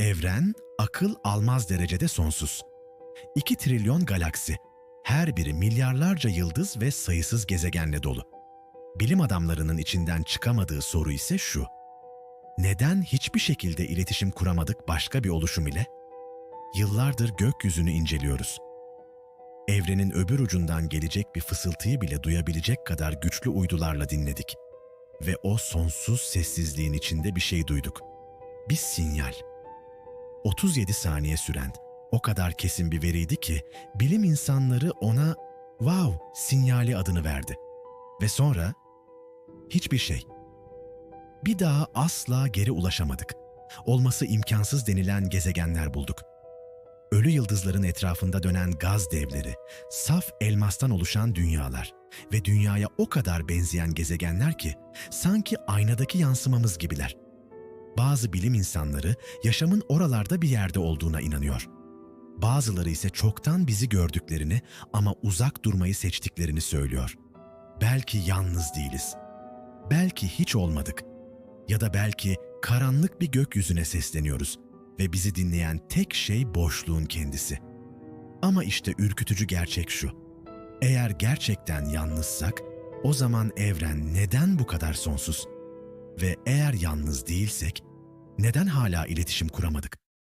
Evren, akıl almaz derecede sonsuz. 2 trilyon galaksi, her biri milyarlarca yıldız ve sayısız gezegenle dolu. Bilim adamlarının içinden çıkamadığı soru ise şu. Neden hiçbir şekilde iletişim kuramadık başka bir oluşum ile? Yıllardır gökyüzünü inceliyoruz. Evrenin öbür ucundan gelecek bir fısıltıyı bile duyabilecek kadar güçlü uydularla dinledik. Ve o sonsuz sessizliğin içinde bir şey duyduk. Bir sinyal. 37 saniye süren, o kadar kesin bir veriydi ki bilim insanları ona "wow" sinyali adını verdi. Ve sonra hiçbir şey. Bir daha asla geri ulaşamadık. Olması imkansız denilen gezegenler bulduk. Ölü yıldızların etrafında dönen gaz devleri, saf elmastan oluşan dünyalar ve dünyaya o kadar benzeyen gezegenler ki sanki aynadaki yansımamız gibiler. Bazı bilim insanları yaşamın oralarda bir yerde olduğuna inanıyor. Bazıları ise çoktan bizi gördüklerini ama uzak durmayı seçtiklerini söylüyor. Belki yalnız değiliz. Belki hiç olmadık. Ya da belki karanlık bir gökyüzüne sesleniyoruz ve bizi dinleyen tek şey boşluğun kendisi. Ama işte ürkütücü gerçek şu. Eğer gerçekten yalnızsak, o zaman evren neden bu kadar sonsuz? Ve eğer yalnız değilsek, neden hala iletişim kuramadık?